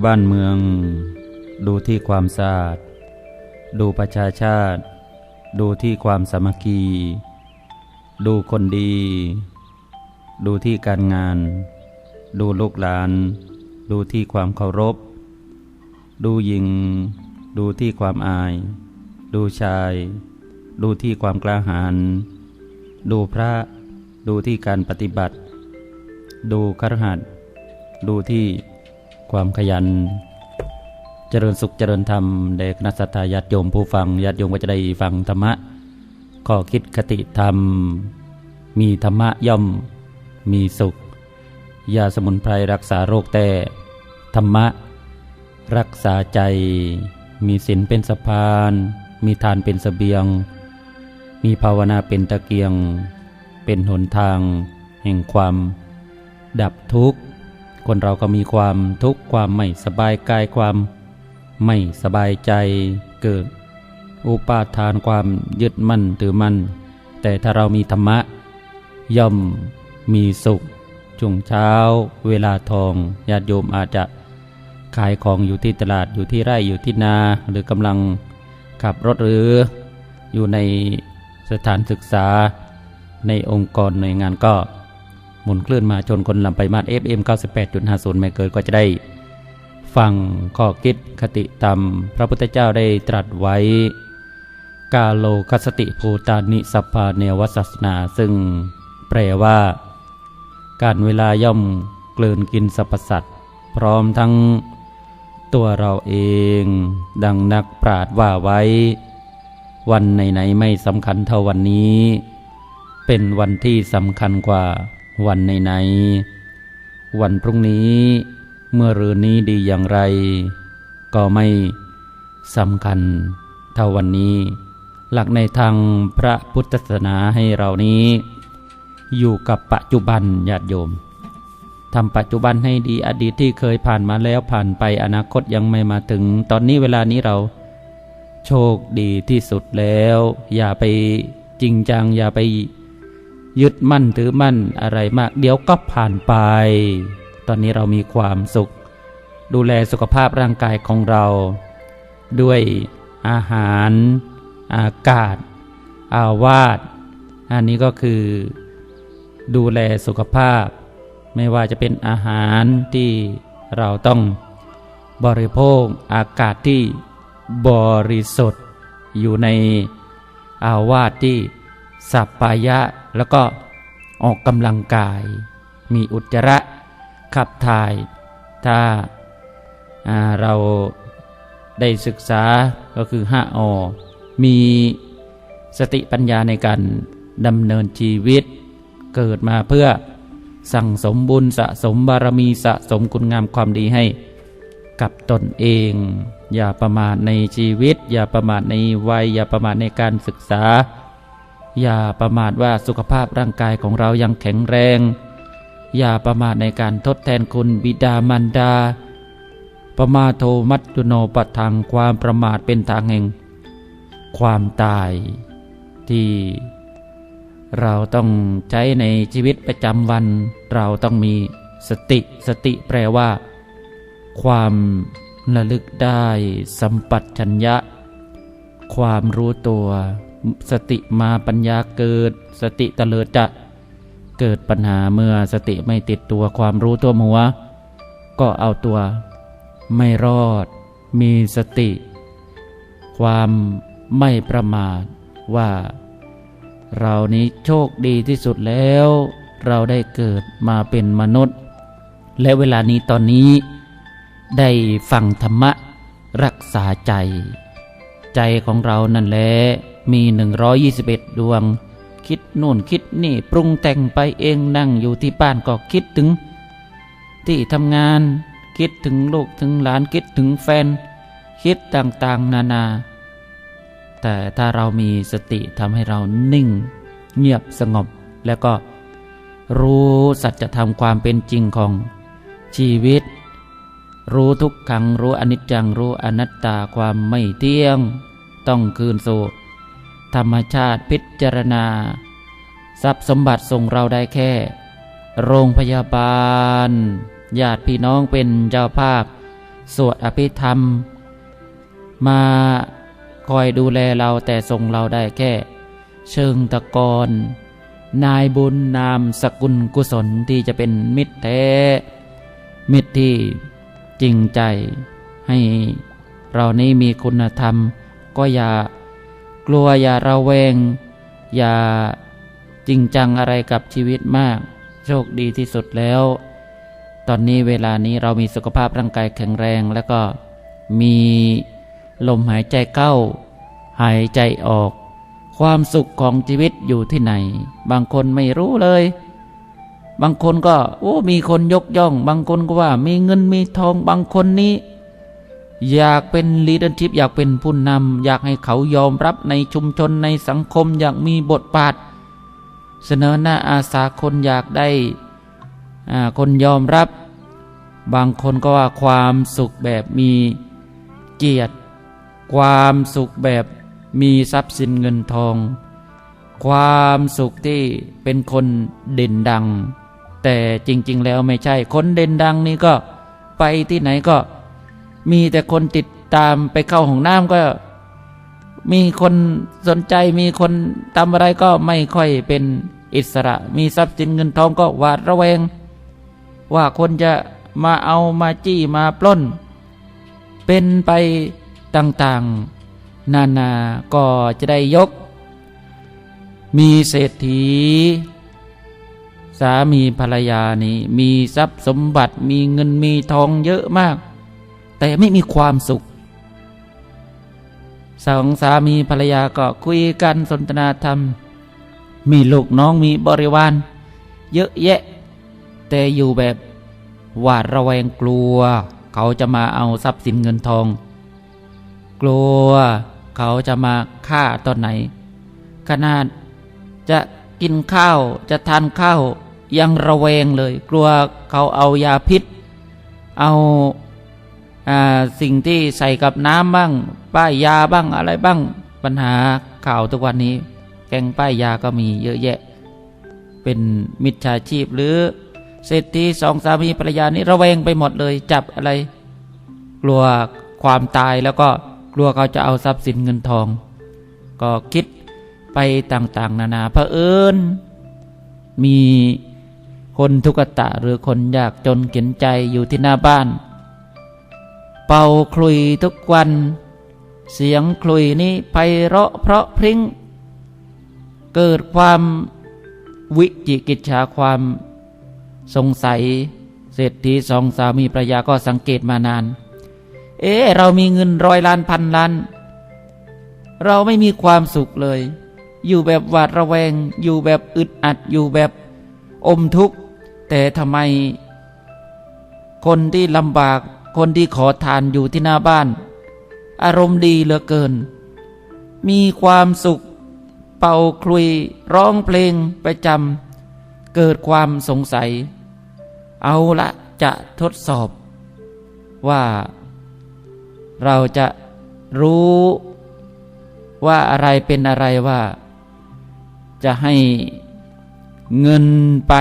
ดูบ้านเมือง ดูที่ความสะอาด ดูประชาชาติ ดูที่ความสามัคคี ดูคนดี ดูที่การงาน ดูลูกหลาน ดูที่ความเคารพ ดูหญิง ดูที่ความอาย ดูชาย ดูที่ความกล้าหาญ ดูพระ ดูที่การปฏิบัติ ดูครหัสถ์ดูที่ ความขยัน เจริญสุขเจริญธรรมแด่คณะสัตยาญาติโยมผู้ฟังญาติโยมก็จะได้ฟังธรรมะข้อคิดคติธรรม มีธรรมะย่อม มีสุข ยาสมุนไพรรักษาโรคแต่ธรรมะ รักษาใจ มีศีลเป็นสะพาน มีทานเป็นสเสบียง มีภาวนาเป็นตะเกียง เป็นหนทาง แห่งความ ดับทุกข์ คนเราก็มีความทุกข์ความไม่สบายกายความ ไม่สบายใจเกิด อุปาทานความยึดมั่นถือมั่น แต่ถ้าเรามีธรรมะ ย่อมมีสุขช่วงเช้า เวลาทองญาติโยมอาจจะขายของอยู่ที่ตลาดอยู่ที่ไร่อยู่ที่นา หรือกำลังขับรถหรืออยู่ในสถานศึกษาในองค์กรหน่วยงานก็ หมุนคลื่นมาชนคนลำไปมาด FM 98.50เมกเกิดก็จะได้ ฟังข้อคิดคติธรรม พระพุทธเจ้าได้ตรัสไว้ กาโลคสติภูตานิสัพพาเนวสัสนา ซึ่งแปลว่า การเวลาย่อมกลืนกินสรรพสัตว์พร้อมทั้งตัวเราเอง ดังนักปราดว่าไว้ วันไหนๆไม่สำคัญเท่าวันนี้ เป็นวันที่สำคัญกว่า วันไหนๆวันพรุ่งนี้เมื่อรืนนี้ดีอย่างไร ก็ไม่สำคัญเท่าวันนี้ หลักในทางพระพุทธศาสนาให้เรานี้ อยู่กับปัจจุบันญาติโยมทำปัจจุบันให้ดีอดีตที่เคยผ่านมาแล้วผ่านไปอนาคตยังไม่มาถึง ตอนนี้เวลานี้เรา โชคดีที่สุดแล้ว อย่าไปจริงจังอย่าไป ยึดมั่นถือมั่นอะไรมาก เดี๋ยวก็ผ่านไป ตอนนี้เรามีความสุข ดูแลสุขภาพร่างกายของเรา ด้วยอาหาร อากาศ อาวาสอันนี้ก็คือ ดูแลสุขภาพ ไม่ว่าจะเป็นอาหารที่เราต้องบริโภคอากาศที่บริสุทธิ์อยู่ในอาวาสที่สัปปายะ แล้วก็ออกกำลังกาย มีอุจจาระขับถ่าย ถ้าเราได้ศึกษาก็คือห้าอมีสติปัญญาในการดำเนินชีวิต เกิดมาเพื่อสั่งสมบุญสะสมบารมีสะสมคุณงามความดีให้กับตนเอง อย่าประมาทในชีวิต อย่าประมาทในวัย อย่าประมาทในการศึกษา อย่าประมาทว่าสุขภาพร่างกายของเรายังแข็งแรง อย่าประมาทในการทดแทนคุณบิดามารดา ประมาโทมัจจุโนปทังความประมาทเป็นทางแห่ง ความตายที่เราต้องใช้ในชีวิตประจำวัน เราต้องมีสติสติแปลว่า ความระลึกได้สัมปัชัญญะ ความรู้ตัว สติมาปัญญาเกิด สติตะเลิดจะเกิดปัญหาเมื่อสติไม่ติดตัวความรู้ตัวหัว ก็เอาตัวไม่รอด มีสติ ความไม่ประมาทว่า เรานี้โชคดีที่สุดแล้ว เราได้เกิดมาเป็นมนุษย์ และเวลานี้ตอนนี้ ได้ฟังธรรมะรักษาใจ ใจของเรานั่นแหละ มี 121 ดวง คิดนู่นคิดนี่ปรุงแต่งไปเองนั่งอยู่ที่บ้านก็คิดถึง ที่ทำงานคิดถึงลูกถึงหลานคิดถึงแฟน คิดต่างๆ นานา แต่ถ้าเรามีสติทำให้เรานิ่ง เงียบสงบแล้วก็รู้สัจธรรมความเป็นจริงของชีวิต รู้ทุกขังรู้อนิจจังรู้อนัตตาความไม่เที่ยง ต้องคืนสู่ ธรรมชาติพิจารณา ทรัพย์สมบัติส่งเราได้แค่ โรงพยาบาล ญาติพี่น้องเป็นเจ้าภาพ สวดอภิธรรม มาคอยดูแลเราแต่ส่งเราได้แค่ เชิงตะกอนนายบุญนามสกุลกุศลที่จะเป็นมิตรแท้ มิตรที่จริงใจให้เรานี้มีคุณธรรมก็อย่า กลัวอย่าระแวง อย่าจริงจังอะไรกับชีวิตมาก โชคดีที่สุดแล้ว ตอนนี้เวลานี้เรามีสุขภาพร่างกายแข็งแรง แล้วก็มีลมหายใจเข้า หายใจออก ความสุขของชีวิตอยู่ที่ไหน บางคนไม่รู้เลย บางคนก็โอ้มีคนยกย่อง บางคนก็ว่ามีเงินมีทองบางคนนี้ อยากเป็นลีดเดอร์ชิพอยากเป็นผู้นำอยากให้เขายอมรับในชุมชนในสังคมอยากมีบทบาท เสนอหน้าอาสาคนอยากได้คนยอมรับ บางคนก็ว่าความสุขแบบมีเกียรติ ความสุขแบบมีทรัพย์สินเงินทอง ความสุขที่เป็นคนเด่นดัง แต่จริง ๆ แล้วไม่ใช่คนเด่นดังนี่ก็ไปที่ไหนก็ มีแต่คนติดตามไปเข้าห้องน้ำก็ มีคนสนใจมีคนทำอะไรก็ไม่ค่อยเป็นอิสระ มีทรัพย์สินเงินทองก็หวาดระแวง ว่าคนจะมาเอามาจี้มาปล้น เป็นไปต่างๆ นานาก็จะได้ยก มีเศรษฐี สามีภรรยานี่มีทรัพย์สมบัติมีเงินมีทองเยอะมาก แต่ไม่มีความสุขสองสามีภรรยาก็คุยกันสนทนาธรรม มีลูกน้องมีบริวาร เยอะแยะ แต่อยู่แบบหวาดระแวงกลัว เขาจะมาเอาทรัพย์สินเงินทอง กลัวเขาจะมาฆ่าตอนไหน ขนาดจะกินข้าวจะทานข้าวยังระแวงเลย กลัวเขาเอายาพิษ เอาอ่า สิ่งที่ใส่กับน้ำบ้าง ป้ายยาบ้างอะไรบ้างปัญหาข่าวทุกวันนี้ แกงป้ายยาก็มีเยอะแยะ เป็นมิจฉาชีพหรือเศรษฐีสองสามีภรรยานี้ระแวงไปหมดเลยจับอะไร กลัวความตายแล้วก็กลัวเขาจะเอาทรัพย์สินเงินทอง ก็คิดไปต่างๆ นานาเผอิญมีคนทุกตะหรือคนยากจนเข็นใจอยู่ที่หน้าบ้าน เป่าคลุยทุกวัน เสียงคลุยนี้ไพเราะเพราะพริ้ง เกิดความวิจิกิจฉาความสงสัย เศรษฐีสองสามีภรรยาก็สังเกตมานาน เอ๊เรามีเงินร้อยล้านพันล้าน เราไม่มีความสุขเลย อยู่แบบหวาดระแวง อยู่แบบอึดอัด อยู่แบบอมทุกข์ แต่ทำไม คนที่ลำบาก คนที่ขอทานอยู่ที่หน้าบ้าน อารมณ์ดีเหลือเกิน มีความสุข เป่าคลุยร้องเพลงประจำเกิดความสงสัย เอาละจะทดสอบ ว่า เราจะรู้ว่าอะไรเป็นอะไรว่า จะให้เงินไป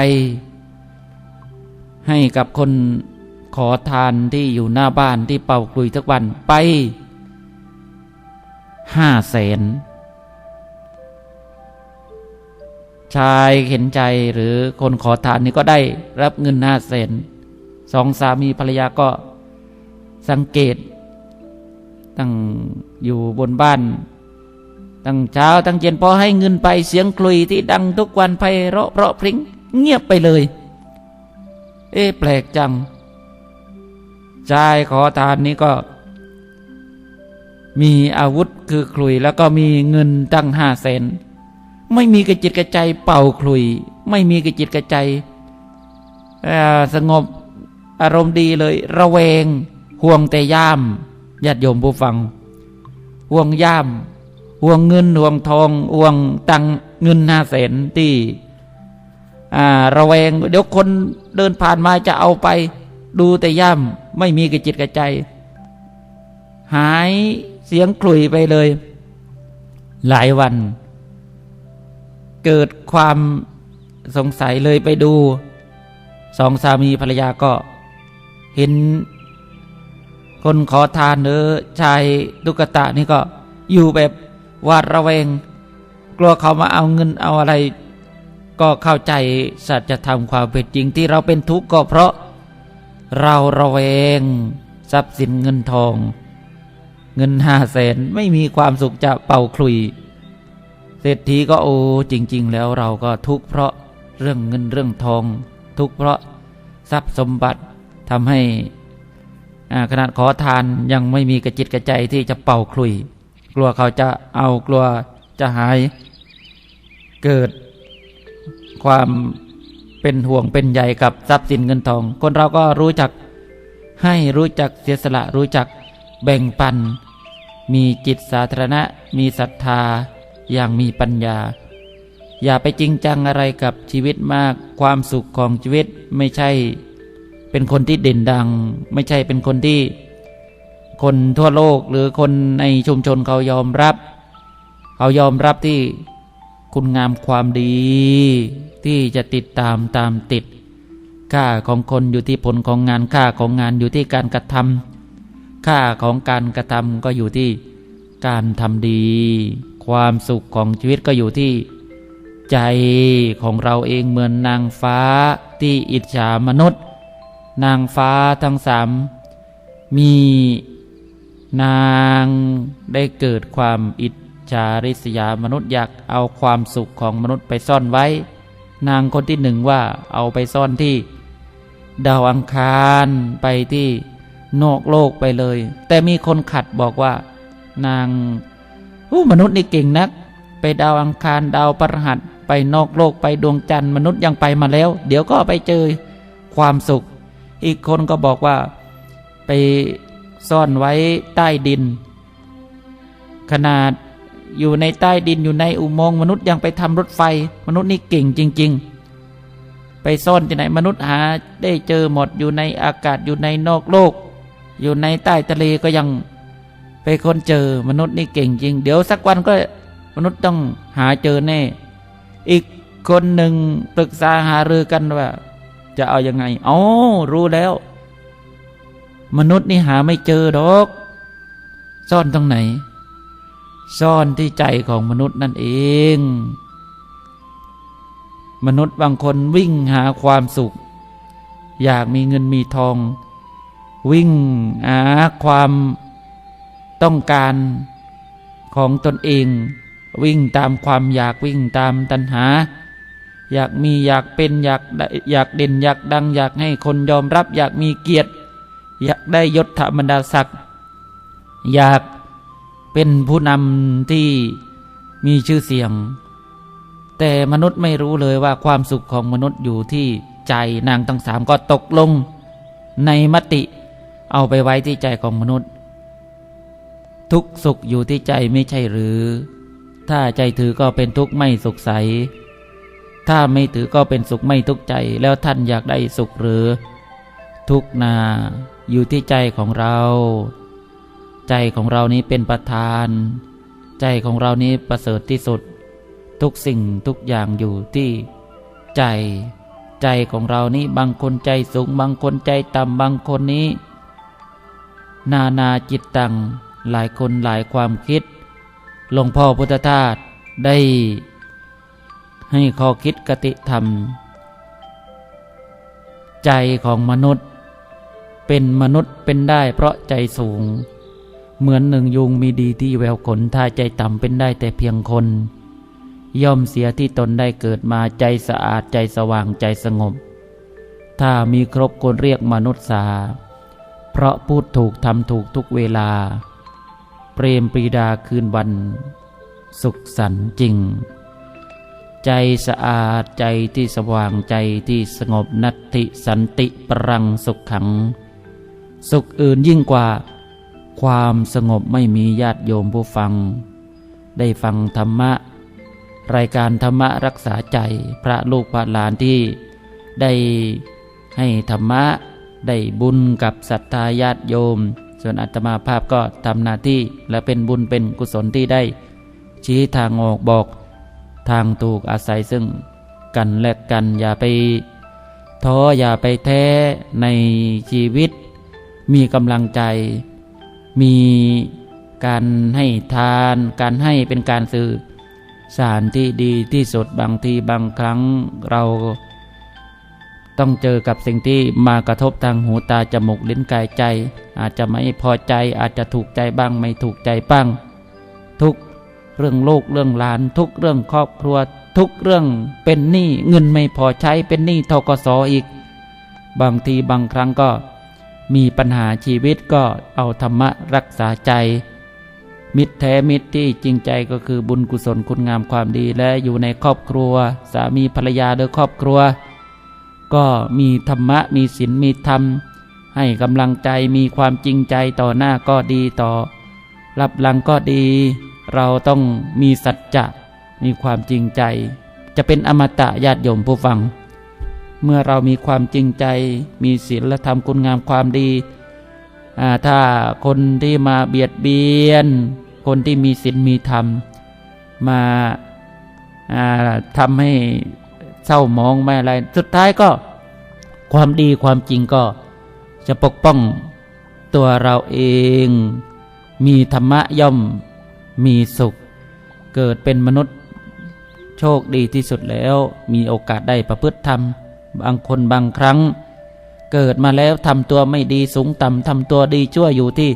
ให้กับคน ขอทานที่อยู่หน้าบ้านที่เป่าคลุยทุกวันไปห้าแสนชายเห็นใจหรือคนขอทานนี่ก็ได้รับเงินห้าแสนสองสามีภรรยาก็สังเกต ตั้งอยู่บนบ้าน ตั้งเช้าตั้งเย็นพอให้เงินไปเสียงคลุยที่ดังทุกวันไพเราะเพราะพริ้งเงียบไปเลย เอ๊แปลกจัง ชายขอทานนี้ก็ มีอาวุธคือคลุย แล้วก็มีเงินตั้งห้าแสนไม่มีกระจิตกระใจเป่าคลุย ไม่มีกระจิตกระใจสงบอารมณ์ดีเลย ระแวง ห่วงแต่ย่ามญาติโยมผู้ฟัง ห่วงย่ามห่วงเงินห่วงทองห่วงตังเงินห้าแสนที่ระแวง เดี๋ยวคนเดินผ่านมาจะเอาไป ดูแต่ย่าม ไม่มีกระจิตกระใจ หายเสียงคลุยไปเลย หลายวัน เกิดความสงสัยเลยไปดู สองสามีภรรยาก็เห็น คนขอทานเออชายตุกตะนี่ก็อยู่แบบหวาดระแวง กลัวเขามาเอาเงินเอาอะไร ก็เข้าใจสัจธรรมความเป็นจริงที่เราเป็นทุกข์ก็เพราะ เราระแวง ทรัพย์สินเงินทอง เงินห้าแสนไม่มีความสุขจะเป่าคลุย เศรษฐีก็โอ้จริง ๆ แล้วเราก็ทุกข์เพราะเรื่องเงินเรื่องทอง ทุกข์เพราะทรัพย์สมบัติทำให้อาขนาดขอทานยังไม่มีกระจิตกระใจที่จะเป่าคลุย กลัวเขาจะเอากลัวจะหาย เกิดความ เป็นห่วงเป็นใยกับทรัพย์สินเงินทอง คนเราก็รู้จักให้รู้จักเสียสละรู้จักแบ่งปัน มีจิตสาธารณะ มีศรัทธาอย่างมีปัญญา อย่าไปจริงจังอะไรกับชีวิตมากความสุขของชีวิตไม่ใช่ เป็นคนที่เด่นดัง ไม่ใช่เป็นคนที่ คนทั่วโลกหรือคนในชุมชนเขายอมรับ เขายอมรับที่ คุณงามความดี ที่จะติดตามตามติด ค่าของคนอยู่ที่ผลของงานค่าของงานอยู่ที่การกระทำค่าของการกระทำก็อยู่ที่การทำดี ความสุขของชีวิตก็อยู่ที่ ใจของเราเองเหมือนนางฟ้าที่อิจฉามนุษย์ นางฟ้าทั้งสามมีนางได้เกิดความอิจ ฉาริษยามนุษย์อยากเอาความสุขของมนุษย์ไปซ่อนไว้ นางคนที่หนึ่งว่าเอาไปซ่อนที่ ดาวอังคารไปที่นอกโลกไปเลย แต่มีคนขัดบอกว่า นางอู้มนุษย์นี่เก่งนัก ไปดาวอังคารดาวพฤหัสไปนอกโลกไปดวงจันทร์มนุษย์ยังไปมาแล้ว เดี๋ยวก็ไปเจอความสุข อีกคนก็บอกว่าไปซ่อนไว้ใต้ดิน ขนาด อยู่ในใต้ดินอยู่ในอุโมงค์มนุษย์ยังไปทำรถไฟ มนุษย์นี่เก่งจริง ๆ ไปซ่อนที่ไหนมนุษย์หาได้เจอหมดอยู่ในอากาศอยู่ในนอกโลก อยู่ในใต้ทะเลก็ยังไปค้นเจอมนุษย์นี่เก่งจริง เดี๋ยวสักวันก็มนุษย์ต้องหาเจอแน่ อีกคนหนึ่งปรึกษาหารือกันว่า จะเอายังไงอ๋อรู้แล้ว มนุษย์นี่หาไม่เจอดอก ซ่อนตรงไหน ซ่อนที่ใจของมนุษย์นั่นเอง มนุษย์บางคนวิ่งหาความสุข อยากมีเงินมีทอง วิ่งหาความต้องการของตนเอง วิ่งตามความอยากวิ่งตามตัณหา อยากมีอยากเป็นอยากอยากเด่นอยากดัง อยากให้คนยอมรับ อยากมีเกียรติ อยากได้ยศธรรมดาศักดิ์อยาก เป็นผู้นำที่มีชื่อเสียง แต่มนุษย์ไม่รู้เลยว่าความสุขของมนุษย์อยู่ที่ใจนางทั้งสามก็ตกลง ในมติเอาไปไว้ที่ใจของมนุษย์ ทุกสุขอยู่ที่ใจไม่ใช่หรือ ถ้าใจถือก็เป็นทุกข์ไม่สุขใส ถ้าไม่ถือก็เป็นสุขไม่ทุกข์ใจ แล้วท่านอยากได้สุขหรือ ทุกนาอยู่ที่ใจของเรา ใจของเรานี้เป็นประธาน ใจของเรานี้ประเสริฐที่สุด ทุกสิ่งทุกอย่างอยู่ที่ใจ ใจของเรานี้บางคนใจสูงบางคนใจต่ำบางคนนี้ นานาจิตตังหลายคนหลายความคิดหลวงพ่อพุทธทาสได้ ให้ข้อคิดกติธรรม ใจของมนุษย์ เป็นมนุษย์เป็นได้เพราะใจสูง เหมือนหนึ่งยุงมีดีที่แววขนถ้าใจต่ำเป็นได้แต่เพียงคน ย่อมเสียที่ตนได้เกิดมาใจสะอาดใจสว่างใจสงบ ถ้ามีครบคนเรียกมนุษย์สา เพราะพูดถูกทำถูกทุกเวลา เปรมปรีดาคืนวัน สุขสันต์จริง ใจสะอาดใจที่สว่างใจที่สงบนัตติสันติปรังสุขขัง สุขอื่นยิ่งกว่า ความสงบไม่มีญาติโยมผู้ฟัง ได้ฟังธรรมะ รายการธรรมะรักษาใจพระลูกพระหลานที่ได้ให้ธรรมะได้บุญกับศรัทธาญาติโยม ส่วนอาตมาภาพก็ทำหน้าที่และเป็นบุญเป็นกุศลที่ได้ ชี้ทางออกบอก ทางถูกอาศัยซึ่งกันและกันอย่าไปท้ออย่าไปแท้ในชีวิต มีกำลังใจ มีการให้ทาน การให้เป็นการสื่อสารที่ดีที่สุดบางทีบางครั้งเราต้องเจอกับสิ่งที่มากระทบทางหูตาจมูกลิ้นกายใจ อาจจะไม่พอใจอาจจะถูกใจบ้างไม่ถูกใจบ้าง ทุกเรื่องโลกเรื่องหลาน ทุกเรื่องครอบครัว ทุกเรื่องเป็นหนี้เงินไม่พอใช้เป็นหนี้ทกสอีก บางทีบางครั้งก็ มีปัญหาชีวิตก็เอาธรรมะรักษาใจ มิตรแท้มิตรที่จริงใจก็คือบุญกุศลคุณงามความดีและอยู่ในครอบครัว สามีภรรยาโดยครอบครัว ก็มีธรรมะมีศีลมีธรรม ให้กำลังใจมีความจริงใจต่อหน้าก็ดีต่อ รับหลังก็ดี เราต้องมีสัจจะมีความจริงใจ จะเป็นอมตะญาติโยมผู้ฟัง เมื่อเรามีความจริงใจ มีศีลธรรมคุณงามความดีถ้าคนที่มาเบียดเบียน คนที่มีศีลมีธรรม มาทำให้เศร้ามองไม่อะไร สุดท้ายก็ความดีความจริงก็จะปกป้องตัวเราเอง มีธรรมะย่อมมีสุข เกิดเป็นมนุษย์โชคดีที่สุดแล้ว มีโอกาสได้ประพฤติธรรม บางคนบางครั้ง เกิดมาแล้วทำตัวไม่ดีสูงต่ำทำตัวดีชั่วอยู่ที่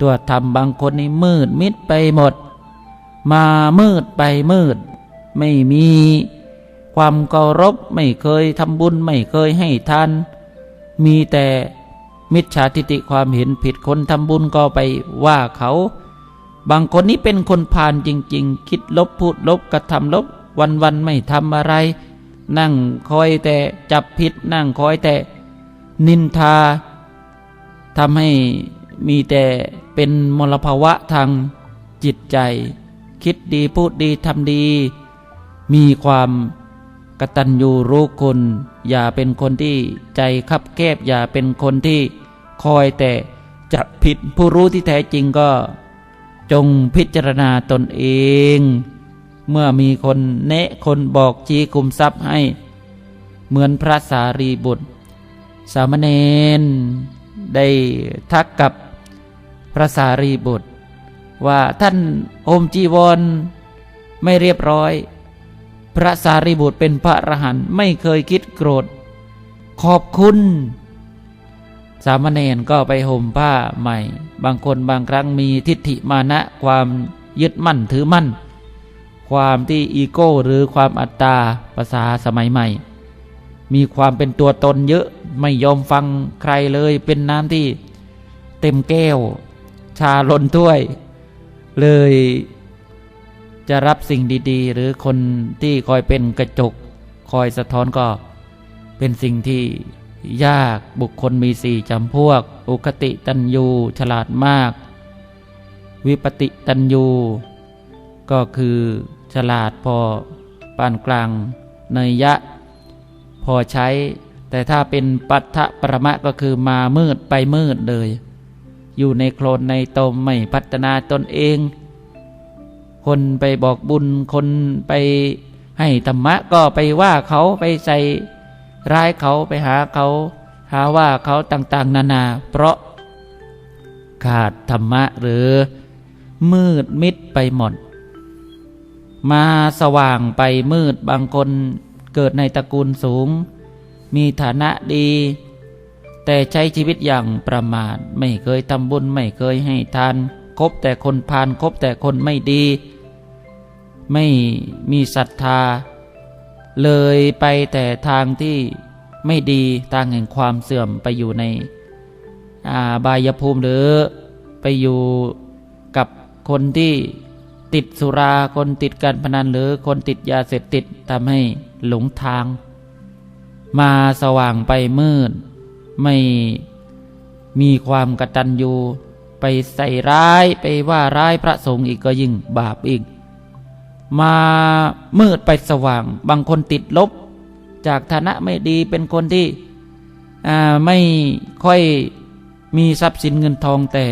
ตัวทำบางคนนี่มืดมิดไปหมด มามืดไปมืด ไม่มีความเคารพไม่เคยทำบุญไม่เคยให้ทานมีแต่มิจฉาทิฏฐิความเห็นผิดคนทำบุญก็ไปว่าเขา บางคนนี้เป็นคนพาลจริง ๆ คิดลบพูดลบกระทำลบวันๆไม่ทำอะไร นั่งคอยแต่จับผิดนั่งคอยแต่นินทาทำให้มีแต่เป็นมลภาวะทางจิตใจ คิดดีพูดดีทำดี มีความกตัญญูรู้คุณอย่าเป็นคนที่ใจคับแคบอย่าเป็นคนที่คอยแต่จับผิดผู้รู้ที่แท้จริงก็ จงพิจารณาตนเอง เมื่อมีคนแนะคนบอกชี้คุมทรัพย์ให้ เหมือนพระสารีบุตร สามเณรได้ทักกับพระสารีบุตร ว่าท่านโอมจีวรไม่เรียบร้อย พระสารีบุตรเป็นพระอรหันต์ไม่เคยคิดโกรธ ขอบคุณ สามเณรก็ไปห่มผ้าใหม่ บางคนบางครั้งมีทิฏฐิมานะความยึดมั่นถือมั่น ความที่อีโก้หรือความอัตตาภาษาสมัยใหม่ มีความเป็นตัวตนเยอะไม่ยอมฟังใครเลยเป็นน้ำที่เต็มแก้ว ชาล้นถ้วย เลยจะรับสิ่งดี ๆ หรือคนที่คอยเป็นกระจก คอยสะท้อนก็เป็นสิ่งที่ยากบุคคลมีสี่จำพวก อุคติตันยูฉลาดมาก วิปติตันยูก็คือ ฉลาดพอปานกลางเนยยะ พอใช้ แต่ถ้าเป็นปัทะประมะก็คือมามืดไปมืดเลย อยู่ในโคลนในตมไม่พัฒนาตนเอง คนไปบอกบุญคนไปให้ธรรมะก็ไปว่าเขาไปใส่ร้ายเขาไปหาเขาหาว่าเขาต่างๆ นานา เพราะ ขาดธรรมะหรือมืดมิดไปหมด มาสว่างไปมืดบางคนเกิดในตระกูลสูง มีฐานะดี แต่ใช้ชีวิตอย่างประมาทไม่เคยทำบุญไม่เคยให้ทานคบแต่คนพาลคบแต่คนไม่ดี ไม่มีศรัทธา เลยไปแต่ทางที่ไม่ดีทางแห่งความเสื่อมไปอยู่ในอาบายภูมิหรือไปอยู่กับคนที่ ติดสุราคนติดการพนันหรือคนติดยาเสพติดทำให้หลงทาง มาสว่างไปมืด ไม่มีความกตัญญูไปใส่ร้ายไปว่าร้ายพระสงฆ์อีกก็ยิ่งบาปอีก มามืดไปสว่าง บางคนติดลบ จากฐานะไม่ดีเป็นคนที่ไม่ค่อยมีทรัพย์สินเงินทองแต่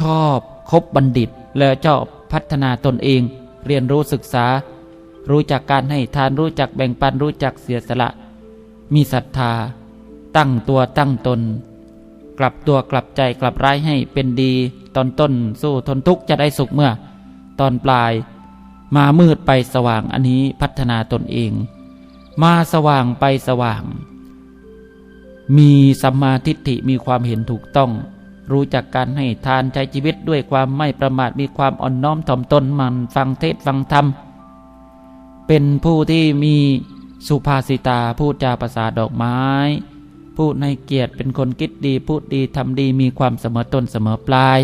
ชอบคบบัณฑิตและชอบ พัฒนาตนเอง เรียนรู้ศึกษา รู้จักการให้ทานรู้จักแบ่งปันรู้จักเสียสละ มีศรัทธา ตั้งตัวตั้งตน กลับตัวกลับใจกลับร้ายให้เป็นดี ตอนต้นสู้ทนทุกข์จะได้สุขเมื่อ ตอนปลาย มามืดไปสว่างอันนี้พัฒนาตนเอง มาสว่างไปสว่าง มีสัมมาทิฏฐิมีความเห็นถูกต้อง รู้จักการให้ทานใช้ชีวิตด้วยความไม่ประมาทมีความอ่อนน้อมถ่อมตนมันฟังเทศฟังธรรม เป็นผู้ที่มีสุภาษิตาพูดจาภาษาดอกไม้ พูดในเกียรติเป็นคนคิดดีพูดดีทำดีมีความเสมอต้นเสมอปลาย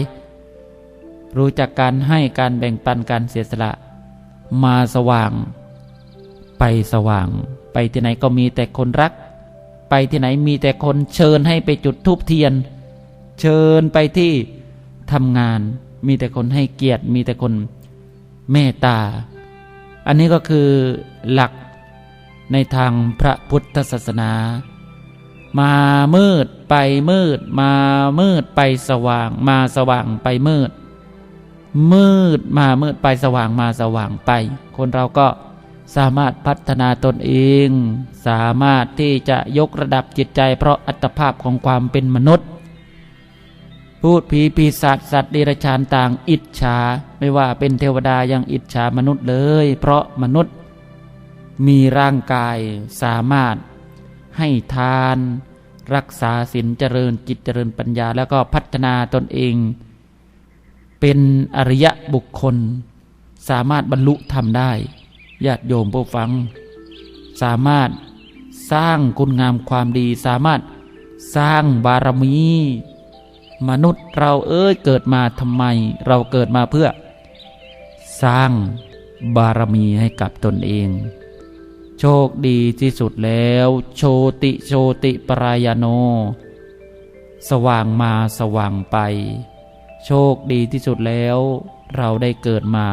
รู้จักการให้การแบ่งปันการเสียสละ มาสว่าง ไปสว่าง ไปที่ไหนก็มีแต่คนรัก ไปที่ไหนมีแต่คนเชิญให้ไปจุดธูปเทียน เชิญไปที่ทำงาน มีแต่คนให้เกียรติ มีแต่คนเมตตา อันนี้ก็คือหลักในทางพระพุทธศาสนา มามืดไปมืด มามืดไปสว่าง มาสว่างไปมืด มืดมามืดไปสว่างมาสว่างไป คนเราก็สามารถพัฒนาตนเอง สามารถที่จะยกระดับจิตใจ เพราะอัตภาพของความเป็นมนุษย์ พูดผีปีศาจสัตว์เดรัจฉานต่างอิจฉาไม่ว่าเป็นเทวดายังอิจฉามนุษย์เลย เพราะมนุษย์ มีร่างกายสามารถให้ทาน รักษาศีลเจริญจิตเจริญปัญญา แล้วก็พัฒนาตนเอง เป็นอริยะบุคคล สามารถบรรลุธรรมได้ญาติโยมผู้ฟัง สามารถสร้างคุณงามความดีสามารถสร้างบารมี มนุษย์เราเอ้ยเกิดมาทำไม เราเกิดมาเพื่อ สร้างบารมีให้กับตนเอง โชคดีที่สุดแล้ว โชติโชติปรายโน สว่างมาสว่างไป โชคดีที่สุดแล้ว เราได้เกิดมา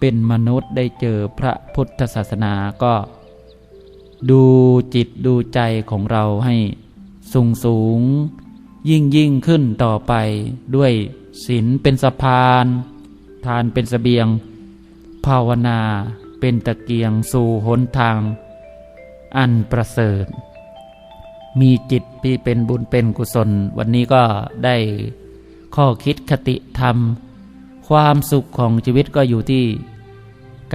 เป็นมนุษย์ได้เจอพระพุทธศาสนาก็ ดูจิตดูใจของเราให้สูงสูง ยิ่งยิ่งขึ้นต่อไปด้วยศีลเป็นสะพาน ทานเป็นสเสบียง ภาวนาเป็นตะเกียงสู่หนทาง อันประเสริฐ มีจิตที่เป็นบุญเป็นกุศล วันนี้ก็ได้ข้อคิดคติธรรม ความสุขของชีวิตก็อยู่ที่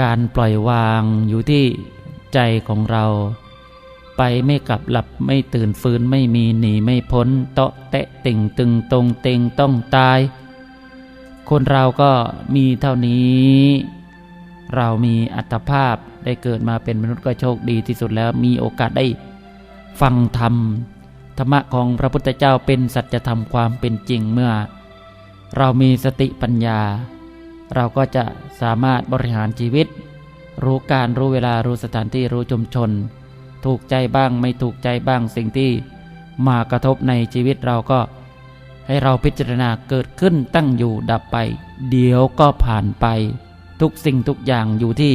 การปล่อยวางอยู่ที่ใจของเรา ไปไม่กลับหลับไม่ตื่นฟื้นไม่มีหนีไม่พ้น เตาะแตะติ่งตึงตรงเต็งต้องตาย คนเราก็มีเท่านี้ เรามีอัตภาพได้เกิดมาเป็นมนุษย์ก็โชคดีที่สุดแล้วมีโอกาสได้ฟังธรรมธรรมะของพระพุทธเจ้าเป็นสัจธรรมความเป็นจริงเมื่อ เรามีสติปัญญา เราก็จะสามารถบริหารชีวิต รู้การรู้เวลารู้สถานที่รู้ชุมชน ถูกใจบ้าง ไม่ถูกใจบ้างสิ่งที่มากระทบในชีวิตเราก็ ให้เราพิจารณาเกิดขึ้นตั้งอยู่ดับไป เดี๋ยวก็ผ่านไป ทุกสิ่งทุกอย่างอยู่ที่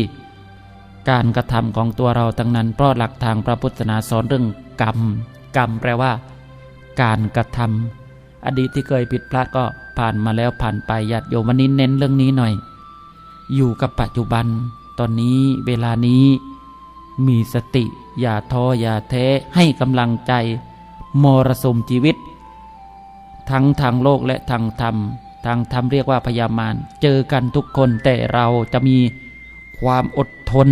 การกระทำของตัวเราทั้งนั้นเพราะหลักทางพระพุทธศาสนาสอนเรื่องกรรม กรรมแปลว่า การกระทำอดีตที่เคยผิดพลาดก็ผ่านมาแล้วผ่านไปญาติโยมวันนี้เน้นเรื่องนี้หน่อย อยู่กับปัจจุบัน ตอนนี้เวลานี้ มีสติ อย่าท้ออย่าแท้ให้กำลังใจ มรสมชีวิต ทั้งทางโลกและทางธรรม ทางธรรมเรียกว่าพยามารเจอกันทุกคนแต่เราจะมีความอดทน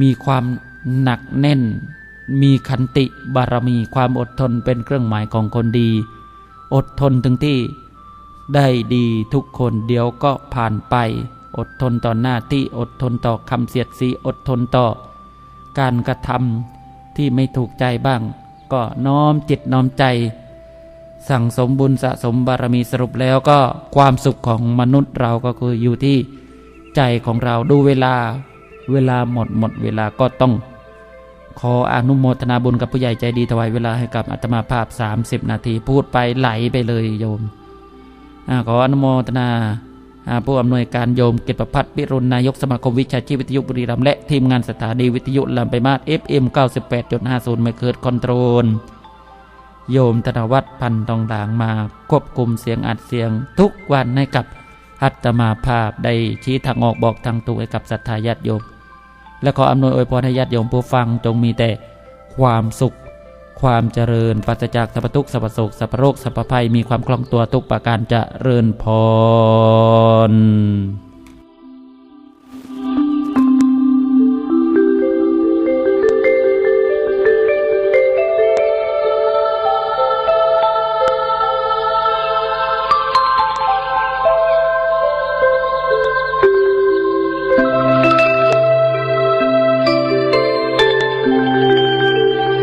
มีความหนักแน่น มีขันติบารมีความอดทนเป็นเครื่องหมายของคนดี อดทนถึงที่ได้ดีทุกคนเดี๋ยวก็ผ่านไป อดทนต่อหน้าที่อดทนต่อคำเสียดสีอดทนต่อ การกระทำที่ไม่ถูกใจบ้าง ก็น้อมจิตน้อมใจ สั่งสมบุญสะสมบารมีสรุปแล้วก็ความสุขของมนุษย์เราก็คืออยู่ที่ใจของเราดูเวลา เวลาหมดหมดเวลาก็ต้อง ขออนุโมทนาบุญกับผู้ใหญ่ใจดีถวายเวลาให้กับอาตมาภาพ 30 นาทีพูดไปไหลไปเลยโยมอขออนุโมทนา ผู้อำนวยการโยมเกตประพัฒน์พิรุณนายกสมาคมวิชาชีพวิทยุบุรีรัมย์และทีมงานสถานีวิทยุลำไปมาศ FM 98.50เมกะเฮิรตคอนโทรลโยมธนวัฒน์พันทองด่างมาควบคุมเสียงอัดเสียงทุกวันให้กับอัตมาภาพได้ชี้ทางออกบอกทางถูกให้กับศรัทธาญาติโยม และขออำนวยอวยพรให้ญาติโยมผู้ฟังจงมีแต่ความสุข ความเจริญปัสจากสัพทุกสัพพโศกสัพโรคสัพพภัยมีความคล่องตัวทุกประการเจริญพร